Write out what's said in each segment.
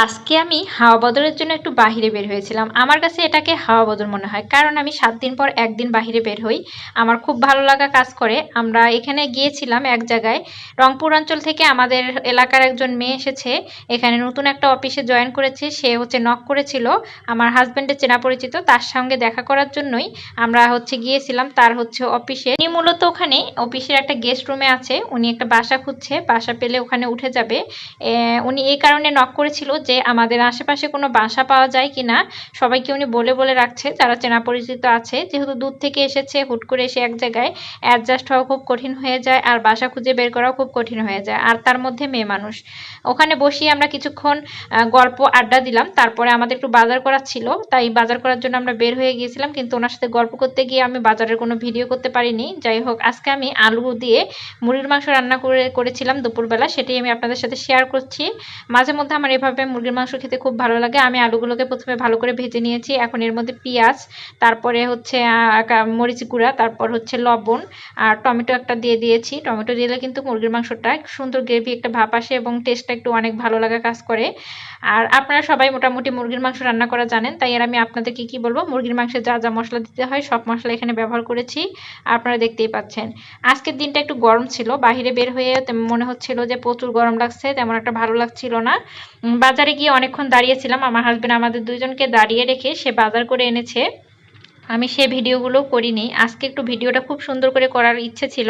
আজকে আমি হাওয়া বদলের জন্য একটু বাহিরে বের হয়েছিলাম। আমার কাছে এটাকে হাওয়া বদল মনে হয়। কারণ আমি সাত দিন পর একদিন বাহিরে বের হই। আমার খুব ভালো লাগা কাজ করে। আমরা এখানে গিয়েছিলাম এক জায়গায়। রংপুর অঞ্চল থেকে আমাদের এলাকার একজন মেয়ে এসেছে। এখানে নতুন একটা অফিসে জয়েন করেছে। সে হচ্ছে নক করেছিল। আমার হাজব্যান্ডের চেনা পরিচিত। তার সঙ্গে দেখা করার জন্যই আমরা হচ্ছে গিয়েছিলাম। তার হচ্ছে অফিসে। উনি মূলত ওখানে অফিসের একটা গেস্ট রুমে আছে। উনি একটা বাসা খুঁজছে। বাসা পেলে ওখানে উঠে যাবে। উনি এই কারণে নক করেছিল যে আমাদের আশেপাশে কোনো বাসা পাওয়া যায় কি না সবাইকে উনি বলে বলে রাখছে, যারা চেনা পরিচিত আছে। যেহেতু দূর থেকে এসেছে, হুট করে এসে এক জায়গায় অ্যাডজাস্ট হওয়া খুব কঠিন হয়ে যায়, আর বাসা খুঁজে বের করাও খুব কঠিন হয়ে যায়। আর তার মধ্যে মেয়ে মানুষ। ওখানে বসিয়ে আমরা কিছুক্ষণ গল্প আড্ডা দিলাম। তারপরে আমাদের একটু বাজার করার ছিল, তাই বাজার করার জন্য আমরা বের হয়ে গিয়েছিলাম। কিন্তু ওনার সাথে গল্প করতে গিয়ে আমি বাজারের কোনো ভিডিও করতে পারিনি। যাই হোক, আজকে আমি আলু দিয়ে মুরগির মাংস রান্না করে, করেছিলাম দুপুরবেলা। সেটাই আমি আপনাদের সাথে শেয়ার করছি। মাঝে মধ্যে আমার এভাবে মুরগির মাংস খেতে খুব ভালো লাগে। আমি আলুগুলোকে প্রথমে ভালো করে ভেজে নিয়েছি। এখন এর মধ্যে পেঁয়াজ, তারপরে হচ্ছে মরিচ গুঁড়া, তারপর হচ্ছে লবণ আর টমেটো একটা দিয়ে দিয়েছি। টমেটো দিলে কিন্তু মুরগির মাংসটা সুন্দর গ্রেভি একটা ভাপ আসে এবং টেস্টটা একটু অনেক ভালো লাগা কাজ করে। আর আপনারা সবাই মোটামুটি মুরগির মাংস রান্না করা জানেন, তাই আর আমি আপনাদেরকে কি বলব? মুরগির মাংসে যা যা মশলা দিতে হয়, সব মশলা এখানে ব্যবহার করেছি। আপনারা দেখতেই পাচ্ছেন। আজকের দিনটা একটু গরম ছিল। বাহিরে বের হয়ে মনে হচ্ছিল যে প্রচুর গরম লাগছে, তেমন একটা ভালো লাগছিল না। বাজারে গিয়ে অনেকক্ষণ দাঁড়িয়ে ছিলাম আমার হাজব্যান্ড আমাদের দুজনকে দাঁড়িয়ে রেখে সে বাজার করে এনেছে। আমি সে ভিডিওগুলো করিনি। আজকে একটু ভিডিওটা খুব সুন্দর করে করার ইচ্ছে ছিল।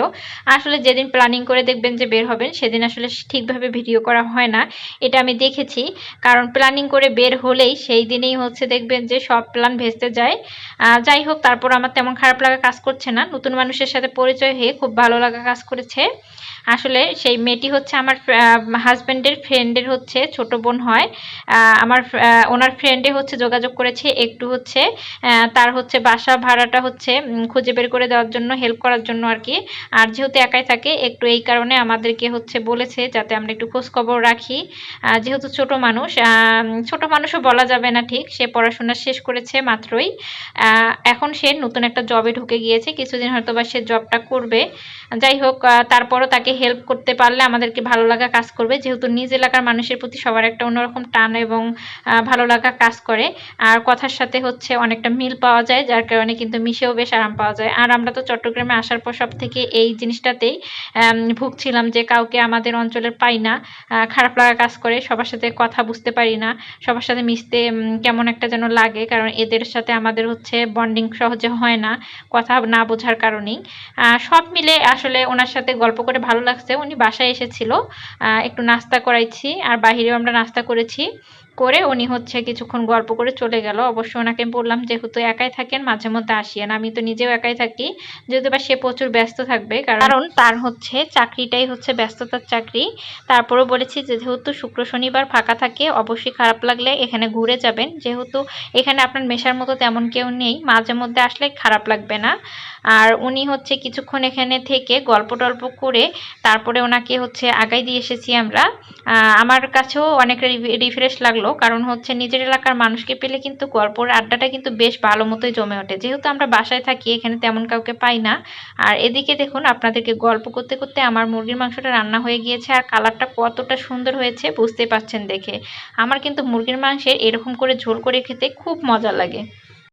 আসলে যেদিন প্ল্যানিং করে দেখবেন যে বের হবেন, সেদিন আসলে ঠিকভাবে ভিডিও করা হয় না। এটা আমি দেখেছি। কারণ প্ল্যানিং করে বের হলেই সেই দিনেই হচ্ছে দেখবেন যে সব প্ল্যান ভেস্তে যায়। যাই হোক, তারপর আমার তেমন খারাপ লাগা কাজ করছে না। নতুন মানুষের সাথে পরিচয় হয়ে খুব ভালো লাগা কাজ করেছে। আসলে সেই মেয়েটি হচ্ছে আমার হাজব্যান্ডের ফ্রেন্ডের হচ্ছে ছোট বোন হয়। আমার ওনার ফ্রেন্ডে হচ্ছে যোগাযোগ করেছে। একটু হচ্ছে তার হচ্ছে বাসা ভাড়াটা হচ্ছে খুঁজে বের করে দেওয়ার জন্য হেল্প করার জন্য আর কি। আর যেহেতু একাই থাকে, একটু এই কারণে আমাদেরকে হচ্ছে বলেছে যাতে আমরা একটু খোঁজখবর রাখি। যেহেতু ছোট মানুষ ছোট মানুষও বলা যাবে না ঠিক, সে পড়াশোনা শেষ করেছে মাত্রই। এখন সে নতুন একটা জবে ঢুকে গিয়েছে, কিছুদিন হয়তো বা সে জবটা করবে। যাই হোক তারপরও তাকে হেল্প করতে পারলে আমাদেরকে ভালো লাগা কাজ করবে, যেহেতু নিজ এলাকার মানুষের প্রতি সবার একটা অন্যরকম টান এবং ভালো লাগা কাজ করে। আর কথার সাথে হচ্ছে অনেকটা মিল পাওয়া যায় যার কারণে কিন্তু মিশেও বেশ আরাম পাওয়া যায়। আর আমরা তো চট্টগ্রামে আসার পর সব থেকে এই জিনিসটাতেই ভুগছিলাম যে কাউকে আমাদের অঞ্চলের পাই না। খারাপ লাগা কাজ করে, সবার সাথে কথা বুঝতে পারি না। সবার সাথে মিশতে কেমন একটা যেন লাগে, কারণ এদের সাথে আমাদের হচ্ছে বন্ডিং সহজে হয় না, কথা না বোঝার কারণেই। সব মিলে আসলে ওনার সাথে গল্প করে ভালো লাগছে। উনি বাসায় এসেছিল একটু নাস্তা করাইছি, আর বাহিরেও আমরা নাস্তা করেছি। করে উনি হচ্ছে কিছুক্ষণ গল্প করে চলে গেল। অবশ্য ওনাকে বললাম যেহেতু একাই থাকেন মাঝে মধ্যে আসিয়েন আমি তো নিজেও একাই থাকি, যেহেতু বা সে প্রচুর ব্যস্ত থাকবে, কারণ তার হচ্ছে চাকরিটাই হচ্ছে ব্যস্ততার চাকরি। তারপরেও বলেছি যে যেহেতু শুক্র শনিবার ফাঁকা থাকে, অবশ্যই খারাপ লাগলে এখানে ঘুরে যাবেন। যেহেতু এখানে আপনার মেশার মতো তেমন কেউ নেই, মাঝে মধ্যে আসলে খারাপ লাগবে না। আর উনি হচ্ছে কিছুক্ষণ এখানে থেকে গল্প টল্প করে তারপরে ওনাকে হচ্ছে আগাই দিয়ে এসেছি আমরা। আমার কাছেও অনেক রিফ্রেশ লাগল, কারণ হচ্ছে নিজের এলাকার মানুষকে পেলে কিন্তু গল্পর আড্ডাটা কিন্তু বেশ ভালো মতোই জমে ওঠে। যেহেতু আমরা বাসায় থাকি, এখানে তেমন কাউকে পাই না। আর এদিকে দেখুন, আপনাদেরকে গল্প করতে করতে আমার মুরগির মাংসটা রান্না হয়ে গিয়েছে আর কালারটা কতটা সুন্দর হয়েছে বুঝতে পারছেন দেখে। আমার কিন্তু মুরগির মাংসের এরকম করে ঝোল করে খেতে খুব মজা লাগে।